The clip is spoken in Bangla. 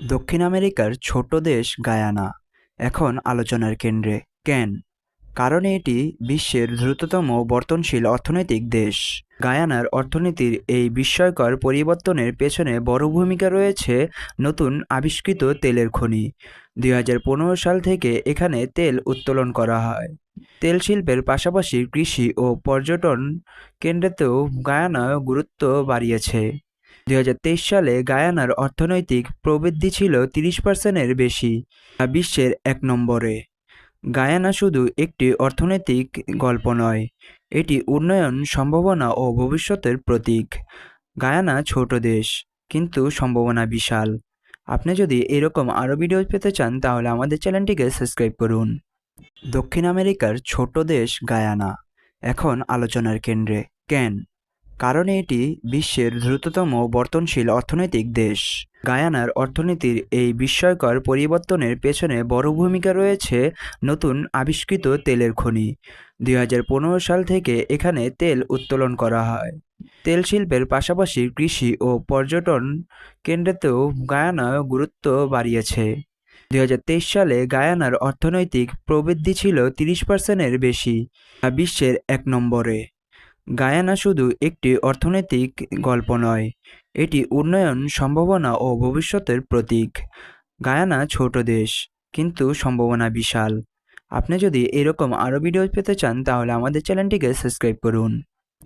দক্ষিণ আমেরিকার ছোট্ট দেশ গায়ানা, এখন আলোচনার কেন্দ্রে। কেন? কারণ এটি বিশ্বের দ্রুততম বর্তনশীল অর্থনৈতিক দেশ। গায়ানার অর্থনীতির এই বিস্ময়কর পরিবর্তনের পেছনে বড় ভূমিকা রয়েছে নতুন আবিষ্কৃত তেলের খনি। দুই হাজার পনেরো সাল থেকে এখানে তেল উত্তোলন করা হয়। তেল শিল্পের পাশাপাশি কৃষি ও পর্যটন কেন্দ্রেতেও গায়ানা গুরুত্ব বাড়িয়েছে। দুই হাজার তেইশ সালে গায়ানার অর্থনৈতিক প্রবৃদ্ধি ছিল তিরিশ পার্সেন্টের বেশি বিশ্বের এক নম্বরে। গায়ানা শুধু একটি অর্থনৈতিক গল্প নয়, এটি উন্নয়ন, সম্ভাবনা ও ভবিষ্যতের প্রতীক। গায়ানা ছোট দেশ, কিন্তু সম্ভাবনা বিশাল। আপনি যদি এরকম আরও ভিডিও পেতে চান, তাহলে আমাদের চ্যানেলটিকে সাবস্ক্রাইব করুন। দক্ষিণ আমেরিকার ছোট্ট দেশ গায়ানা, এখন আলোচনার কেন্দ্রে। কেন? কারণ এটি বিশ্বের দ্রুততম বর্তনশীল অর্থনৈতিক দেশ। গায়ানার অর্থনীতির এই বিস্ময়কর পরিবর্তনের পেছনে বড় ভূমিকা রয়েছে নতুন আবিষ্কৃত তেলের খনি। দুই হাজার পনেরো সাল থেকে এখানে তেল উত্তোলন করা হয়। তেল শিল্পের পাশাপাশি কৃষি ও পর্যটন কেন্দ্রেতেও গায়ানা গুরুত্ব বাড়িয়েছে। দুই হাজার তেইশ সালে গায়ানার অর্থনৈতিক প্রবৃদ্ধি ছিল তিরিশ পার্সেন্টের বেশি বিশ্বের এক নম্বরে। গায়ানা শুধু একটি অর্থনৈতিক গল্প নয়, এটি উন্নয়ন, সম্ভাবনা ও ভবিষ্যতের প্রতীক। গায়ানা ছোট দেশ, কিন্তু সম্ভাবনা বিশাল। আপনি যদি এরকম আরও ভিডিও পেতে চান, তাহলে আমাদের চ্যানেলটিকে সাবস্ক্রাইব করুন।